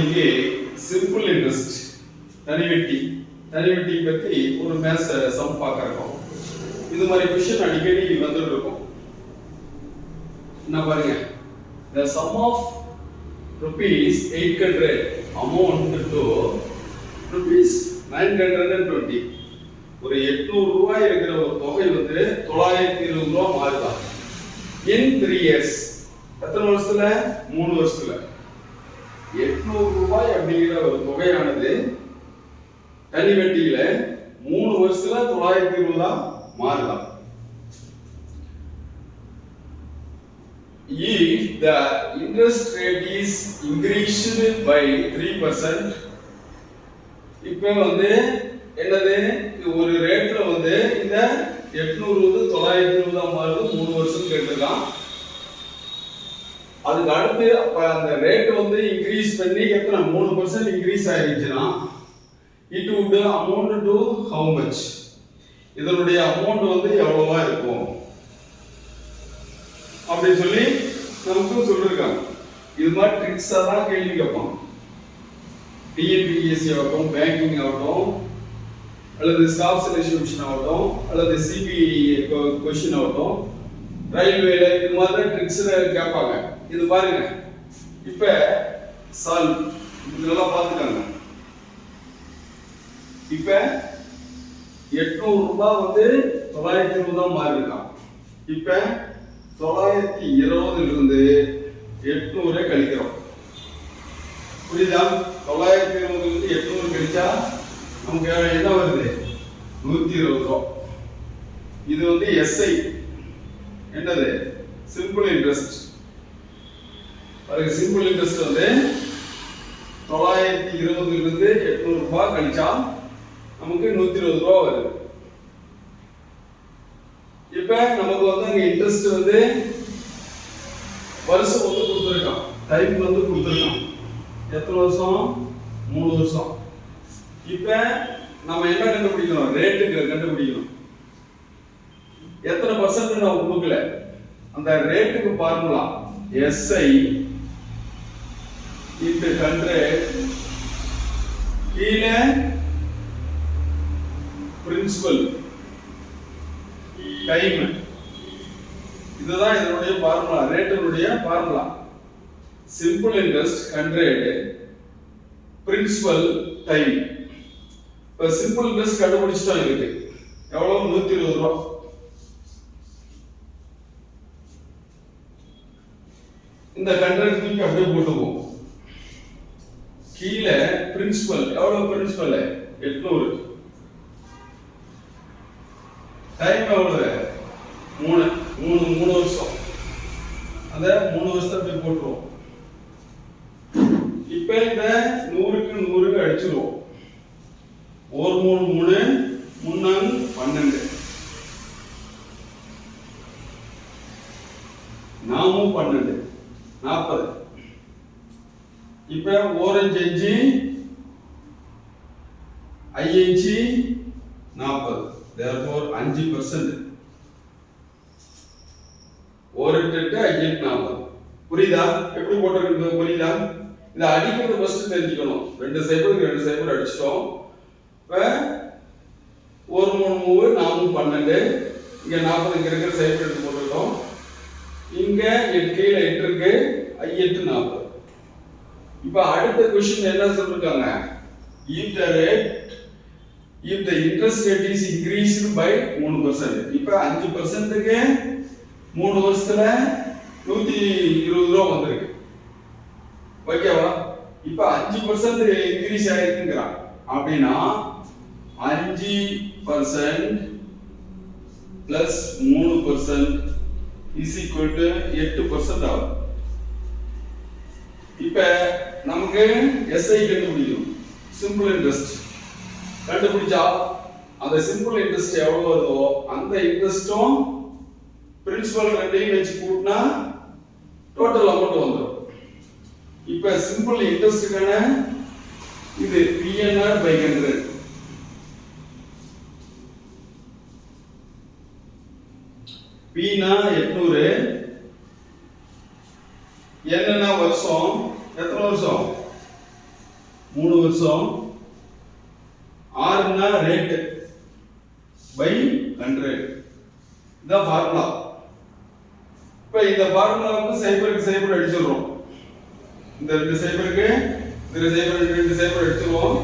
இன்னைக்கு simple interest தனிவெட்டி தனிவெட்டி பற்றி ஒரு மேச சம் பார்க்குறோம். இது மாதிரி கொஷின் அடிக்கடி வந்துட்டு இருக்கும் என்ன பாருங்க. The sum of rupees eight hundred amount to rupees nine hundred and twenty ஒரு எட்நூறு ரூபாய் இருக்கிற ஒரு தொகை வந்து தொள்ளாயிரத்தி இருபது ரூபா மாறுதான். இன் த்ரீ இயர்ஸ் எத்தனை வருஷத்துல? மூணு வருஷத்துல. 800 ரூபாய் அப்படிங்கிற ஒரு தொகையானது தனி வட்டியில மூணு வருஷத்துல தொள்ளாயிரத்தி இருபதா மாறலாம் if the interest rate is increased by 3% இப்போ வந்து என்னது? ஒரு ரேட்ல வந்து இந்த 800 வந்து 920 மாறுது மூணு வருஷம் கேட்டிருக்கான். அதுக்கு அடுத்து அப்போ அந்த ரேட்டு வந்து இன்க்ரீஸ் பண்ணி எத்தனை மூணு percent increase ஆயிருச்சுன்னா it would amount to how much இதனுடைய அமௌண்ட் வந்து எவ்வளவா இருக்கும்? அப்படி சொல்லி நமக்கு சொல்லியிருக்காங்க இது மாதிரி ட்ரிக்ஸாக தான் கேள்வி கேட்பான் டிஎன்பிஎஸ்சி ஆகட்டும் பேங்கிங் ஆகட்டும் அல்லது ஸ்டாஃப் செலெக்ஷன் மிஷின் ஆகட்டும் அல்லது சிபிஐ கொஷின் ஆகட்டும் ரயில்வேல இது மாதிரி தான் ட்ரிக்ஸில் கேட்பாங்க. இது பாருங்க. இப்ப சல் இதெல்லாம் பார்த்துக்காங்க இப்ப எட்நூறு ரூபாய் வந்து தொள்ளாயிரத்தி இருபது தான் மாறி இருக்கான் இப்ப தொள்ளாயிரத்தி இருபதுல இருந்து எட்நூறை கழிக்கிறோம். புரியுதா? தொள்ளாயிரத்தி இருபதுல இருந்து எட்நூறு கழிச்சா நமக்கு என்ன வருது? நூத்தி இருபது ரூபா. இது வந்து எஸ்ஐ என்னது? சிம்பிள் இன்ட்ரெஸ்ட் அதுக்கு சிம்பிள் இன்ட்ரெஸ்ட் வந்து தொள்ளாயிரத்தி இருபதுலேருந்து எட்நூறு ரூபாய் கழிச்சா நமக்கு நூற்றி இருபது ரூபா வருது. இப்போ நமக்கு வந்து அங்கே இன்ட்ரெஸ்ட் வந்து வருஷம் வந்து கொடுத்துருக்கான். டைம் வந்து கொடுத்துருக்கான். எத்தனை வருஷம்? மூணு வருஷம். இப்போ நம்ம என்ன கண்டுபிடிக்கணும்? ரேட்டுக்கு கண்டுபிடிக்கணும். எத்தனை பர்சன்ட் நான் கொடுக்கல? அந்த ரேட்டுக்கு ஃபார்முலா எஸ்ஐ இந்த ஹண்ட்ரட் கீழே பிரின்சிபல் டைம் இதுதான் இதனுடைய formula ரேட்டினுடைய formula simple interest hundred principal time இப்போ சிம்பிள் இன்ட்ரெஸ்ட் கண்டுபிடிச்சிட்டோம் இருக்கு எவ்வளோ நூற்றி இருபது ரூபா. இந்த ஹண்ட்ரட் தூக்கி அப்படியே போட்டுக்குவோம். கீழே பிரின்சிபல் எவ்வளவு பிரின்சிபல் எட்நூறு. டைம் எவ்வளவு? மூணு. மூணு மூணு வருஷம். அந்த மூணு வருஷத்தை போய் போட்டுருவோம். இப்ப இந்த நூறுக்கு நூறுக்கு அடிச்சிருவோம். ஒரு மூணு மூணு முன்னாங்க பன்னெண்டு. நாமும் பன்னெண்டு. நாற்பது. இப்போ ஓரஞ்சு அஞ்சு ஐயஞ்சு நாற்பது தேர்ஃபோர் அஞ்சு பர்சன்ட் ஒரு எட்டு ஐயெட்டு நாற்பது புரியுதா? எப்படி போட்டிருக்கு புரியுதா? இதை அடிக்கிறது ஃபர்ஸ்ட் தெரிஞ்சுக்கணும். ரெண்டு சைபருக்கு ரெண்டு சைபர் அடிச்சிட்டோம். இப்போ ஒரு மூணு மூணு நாமும் பன்னெண்டு. இங்கே நாற்பது இங்கே இருக்கிற சைபர் எடுத்து போட்டுருக்கோம். இங்கே எட்டு கீழே எட்டு இருக்கு. ஐ எட்டு நாற்பது இப்ப அடுத்த கொஸ்டின் என்ன சொல்லிருக்காங்க? If the rate if the interest rate is increased by மூணு பர்சன்ட் இப்ப அஞ்சு பர்சன்ட்டுக்கு மூணு வருஷத்துல நூத்தி இருபது ரூபா வந்திருக்கு. ஓகேவா இப்ப அஞ்சு பர்சன்ட் இன்க்ரீஸ் ஆயிருக்குங்கிறான். அப்படின்னா அஞ்சு பர்சன்ட் பிளஸ் மூணு பர்சன்ட் இஸ் ஈக்குவல் டு எட்டு பர்சன்ட் ஆகும். இப்போ நமக்கு எஸ்ஐ கண்டுபிடிக்கணும். சிம்பிள் இன்ட்ரெஸ்ட் கண்டுபிடிச்சா அந்த சிம்பிள் இன்ட்ரெஸ்ட் எவ்வளவு வருதோ அந்த இன்ட்ரெஸ்டும் பிரின்சிபல் ரெண்டையும் வச்சு கூட்டினா டோட்டல் அமௌண்ட் வந்துடும் இப்ப சிம்பிள் இன்ட்ரெஸ்டுக்கான இது பிஎன்ஆர் பை ஹண்ட்ரட் பினா எட்நூறு. என்னன்னா வருஷம்? எத்தனை வருஷம்? மூணு வருஷம். ஆறுனா ரேட்டு பை ஹண்ட்ரட் இதான் ஃபார்முலா இப்போ இந்த ஃபார்முலாவுக்கு சைபருக்கு சைபர் அடிச்சிடுறோம். இந்த ரெண்டு சைபருக்கு இந்த சைபர் ரெண்டு சைபர் அடிச்சிருவோம்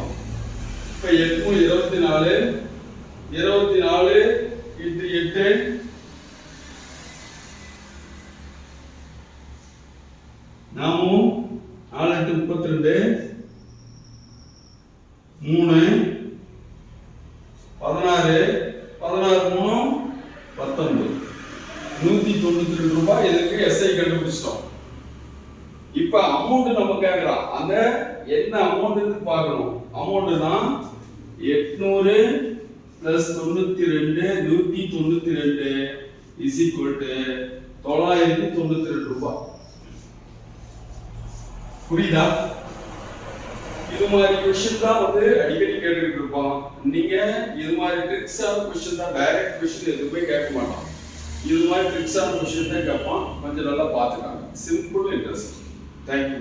இப்போ எட்நூறு இருபத்தி நாலு இருபத்தி நாலு இன்ட்டு எட்டு நாமும் நாலு எட்டு முப்பத்தி ரெண்டு மூணு. பதினாறு. பதினாறு மூணு. பத்தொன்பது. நூத்தி தொண்ணூற்றி ரெண்டு ரூபாய் இதுக்கு எஸ்ஐ கண்டுபிடிச்சிட்டோம். இப்போ அமௌண்ட் நம்ம கேட்குறோம் அந்த என்ன அமௌண்ட் பார்க்கணும். அமௌண்ட்டு தான் எட்நூறு ப்ளஸ் தொண்ணூத்தி ரெண்டு நூத்தி தொண்ணூத்தி ரெண்டு இஸ் ஈக்குவல் டு தொள்ளாயிரத்தி தொண்ணூத்தி ரெண்டு ரூபாய். புரியுதா? இது மாதிரி கொஸ்டின் தான் வந்து அடிக்கடி கேட்டுக்கிட்டு இருப்போம். நீங்க இது மாதிரி ட்ரிக்ஸான கொஸ்டின் தான் டைரக்ட் கொஸ்டின் எதுவுமே கேட்க மாட்டோம். இது மாதிரி ட்ரிக்ஸான கொஸ்டின் தான் கேட்பான் கொஞ்சம் நல்லா பார்த்துக்காங்க. Simple interest thank you